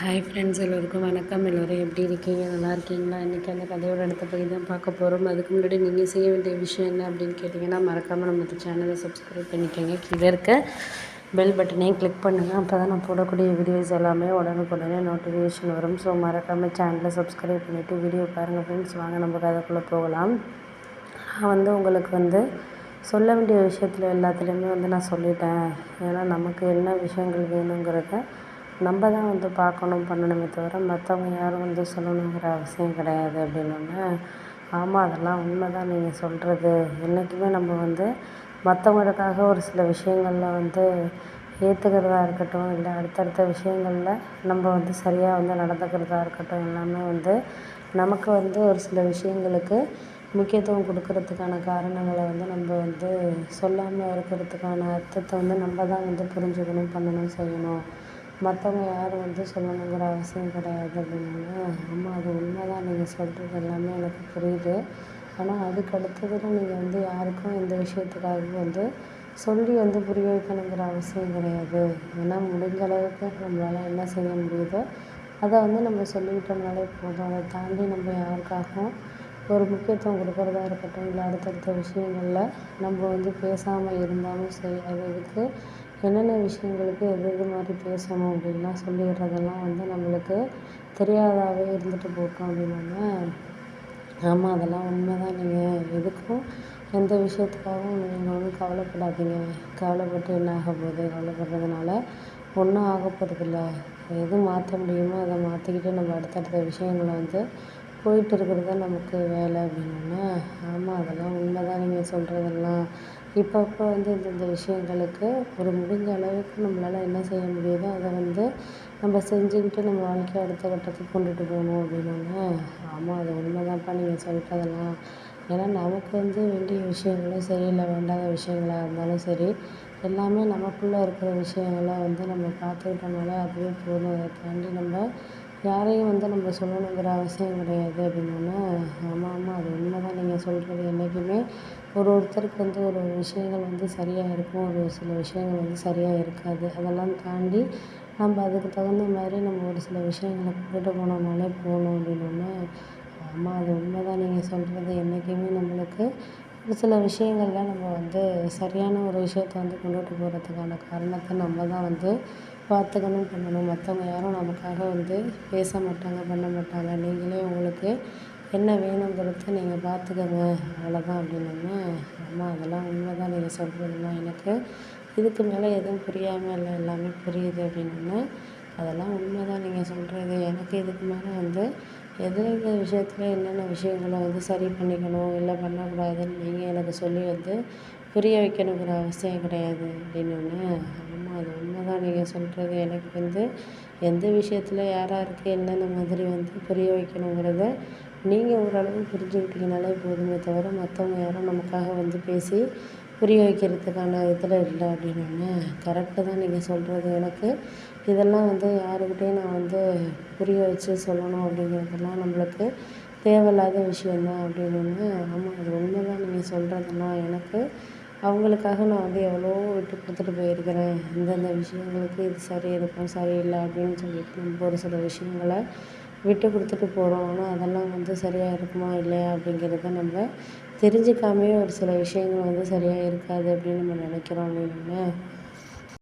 Hi friends எல்லோருக்கும் வணக்கம். எல்லோரும் எப்படி இருக்கீங்க? நல்லா இருக்கீங்களா? இன்றைக்கி அந்த கதையோட அடுத்த பகுதி தான் பார்க்க போகிறோம் அதுக்கு முன்னாடி நீங்கள் செய்ய வேண்டிய விஷயம் என்ன அப்படின்னு கேட்டிங்கன்னா மறக்காமல் நம்ம சேனலை சப்ஸ்கிரைப் பண்ணிக்கோங்க. கீழே இருக்க பெல் பட்டனையும் கிளிக் பண்ணுங்கள் அப்போ தான் நான் போடக்கூடிய வீடியோஸ் எல்லாமே உடனுக்குடனே நோட்டிஃபிகேஷன் வரும். ஸோ மறக்காமல் சேனலை சப்ஸ்கிரைப் பண்ணிவிட்டு வீடியோ பாருங்கள் ஃப்ரெண்ட்ஸ் வாங்க நம்ம கதைக்குள்ளே போகலாம். நான் வந்து உங்களுக்கு வந்து சொல்ல வேண்டிய விஷயத்தில் எல்லாத்துலேயுமே வந்து நான் சொல்லிட்டேன். ஏன்னா நமக்கு என்ன விஷயங்கள் வேணுங்கிறத நம்ம தான் வந்து பார்க்கணும் பண்ணணுமே தவிர மற்றவங்க யாரும் வந்து சொல்லணுங்கிற அவசியம் கிடையாது அப்படின்னோடனே ஆமாம் அதெல்லாம் உண்மை தான் நீங்கள் சொல்கிறது என்றைக்குமே நம்ம வந்து மற்றவங்களுக்காக ஒரு சில விஷயங்களில் வந்து ஏற்றுக்கிறதா இருக்கட்டும் இல்லை அடுத்தடுத்த விஷயங்களில் நம்ம வந்து சரியாக வந்து நடந்துக்கிறதா இருக்கட்டும் எல்லாமே வந்து நமக்கு வந்து ஒரு சில விஷயங்களுக்கு முக்கியத்துவம் கொடுக்கறதுக்கான காரணங்களை வந்து நம்ம வந்து சொல்லாமல் இருக்கிறதுக்கான அர்த்தத்தை வந்து நம்ம தான் வந்து புரிஞ்சுக்கணும் பண்ணணும் செய்யணும். மற்றவங்க யாரும் வந்து சொல்லணுங்கிற அவசியம் கிடையாது அப்படின்னாங்க. ஆமாம் அது உண்மை தான் நீங்கள் சொல்கிறது எல்லாமே எனக்கு புரியுது. ஆனால் அதுக்கு அடுத்ததில் நீங்கள் வந்து யாருக்கும் இந்த விஷயத்துக்காகவும் வந்து சொல்லி வந்து புரிய வைக்கணுங்கிற அவசியம் கிடையாது. ஏன்னா முடிஞ்ச அளவுக்கு நம்மளால் என்ன செய்ய முடியுதோ அதை வந்து நம்ம சொல்லிக்கிட்டோம்னாலே போதும். அதை தாண்டி நம்ம யாருக்காகவும் ஒரு முக்கியத்துவம் கொடுக்குறதா இருக்கட்டும் இல்லை அடுத்தடுத்த விஷயங்களில் நம்ம வந்து பேசாமல் இருந்தாலும் சரி அது என்னென்ன விஷயங்களுக்கு எது எது மாதிரி பேசணும் அப்படின்லாம் சொல்லிடுறதெல்லாம் வந்து நம்மளுக்கு தெரியாதாகவே இருந்துட்டு போட்டோம் அப்படின்னோடனே ஆமாம் அதெல்லாம் உண்மை தான் நீங்கள் எதுக்கும் எந்த விஷயத்துக்காகவும் நீங்கள் வந்து கவலைப்படாதீங்க. கவலைப்பட்டு என்ன ஆக போகுது? கவலைப்படுறதுனால ஒன்றும் ஆக போகிறதில்ல எது மாற்ற முடியுமோ அதை மாற்றிக்கிட்டு நம்ம அடுத்தடுத்த விஷயங்களை வந்து போயிட்டு இருக்கிறது தான் நமக்கு வேலை அப்படின்னோடனே ஆமாம் அதெல்லாம் உண்மை தான் நீங்கள் சொல்கிறதெல்லாம் இப்போ இப்போ வந்து இந்தந்த விஷயங்களுக்கு ஒரு முடிஞ்ச அளவுக்கு நம்மளால் என்ன செய்ய முடியுதோ அதை வந்து நம்ம செஞ்சுக்கிட்டு நம்ம வாழ்க்கையை அடுத்த கட்டத்துக்கு கொண்டுட்டு போகணும் அப்படின்னோடனே ஆமாம் அது உண்மை தான்ப்பா நீங்கள் சொல்கிறதெல்லாம் ஏன்னா நமக்கு வந்து வேண்டிய விஷயங்களும் சரி இல்லை வேண்டாத விஷயங்களாக இருந்தாலும் சரி எல்லாமே நமக்குள்ளே இருக்கிற விஷயங்களை வந்து நம்ம பார்த்துக்கிட்டோம்னாலே அதுவே போதும். அதை தாண்டி நம்ம யாரையும் வந்து நம்ம சொல்லணுங்கிற அவசியம் கிடையாது அப்படின்னோடனே ஆமாம் ஆமாம் அது உண்மை தான் நீங்கள் சொல்கிறது என்றைக்குமே ஒரு ஒருத்தருக்கு வந்து ஒரு விஷயங்கள் வந்து சரியாக இருக்கும் ஒரு சில விஷயங்கள் வந்து சரியாக இருக்காது. அதெல்லாம் தாண்டி நம்ம அதுக்கு தகுந்த மாதிரி நம்ம ஒரு சில விஷயங்கள கொண்டுட்டு போனோம்னாலே போகணும் அப்படின்னோடனே ஆமாம் அது உண்மை தான் நீங்கள் சொல்கிறது என்றைக்குமே நம்மளுக்கு ஒரு சில விஷயங்களில் நம்ம வந்து சரியான ஒரு விஷயத்த வந்து கொண்டுட்டு போகிறதுக்கான காரணத்தை நம்ம தான் வந்து பார்த்துக்கணும் பண்ணணும். மற்றவங்க யாரும் நமக்காக வந்து பேச மாட்டாங்க பண்ண மாட்டாங்க. நீங்களே உங்களுக்கு என்ன வேணுங்கிறத நீங்கள் பார்த்துக்கங்க அவ்வளோதான் அப்படின்னோடனே அம்மா அதெல்லாம் உண்மை தான் நீங்கள் சொல்கிறதெல்லாம் எனக்கு இதுக்கு மேலே எதுவும் புரியாமல் இல்லை எல்லாமே புரியுது அப்படின்னோடனே அதெல்லாம் உண்மை தான் நீங்கள் சொல்கிறது எனக்கு இதுக்கு மேலே வந்து எந்தெந்த விஷயத்தில் என்னென்ன விஷயங்களை வந்து சரி பண்ணிக்கணும் இல்லை பண்ணக்கூடாதுன்னு நீங்கள் எனக்கு சொல்லி வந்து புரிய வைக்கணுங்கிற அவசியம் கிடையாது அப்படின்னோடனே ஆமாம் அது உண்மை தான் நீங்கள் சொல்கிறது எனக்கு வந்து எந்த விஷயத்தில் யாராருக்கு என்னென்ன மாதிரி வந்து புரிய வைக்கணுங்கிறத நீங்கள் ஓரளவு புரிஞ்சுக்கிட்டீங்கனாலே போதுமே தவிர மற்றவங்க யாரும் நமக்காக வந்து பேசி புரிய வைக்கிறதுக்கான இதில் இல்லை அப்படின்னோடனே கரெக்டு தான் நீங்கள் சொல்கிறது எனக்கு. இதெல்லாம் வந்து யாருக்கிட்டேயும் நான் வந்து புரிய வச்சு சொல்லணும் அப்படிங்கிறதெல்லாம் நம்மளுக்கு தேவையில்லாத விஷயந்தான் அப்படின்னோடனே ஆமாம் அது உண்மை தான் நீங்கள் சொல்கிறதெல்லாம் எனக்கு. அவங்களுக்காக நான் வந்து எவ்வளோ விட்டு கொடுத்துட்டு போயிருக்கிறேன். இந்தந்த விஷயங்களுக்கு இது சரி இருக்கும் சரியில்லை அப்படின்னு சொல்லிட்டு நம்ம ஒரு சில விஷயங்களை விட்டு கொடுத்துட்டு போகிறோம் ஆனால் அதெல்லாம் வந்து சரியாக இருக்குமா இல்லையா அப்படிங்கிறத நம்ம தெரிஞ்சுக்காமையே ஒரு சில விஷயங்கள் வந்து சரியாக இருக்காது அப்படின்னு நம்ம நினைக்கிறோம் அப்படின்னு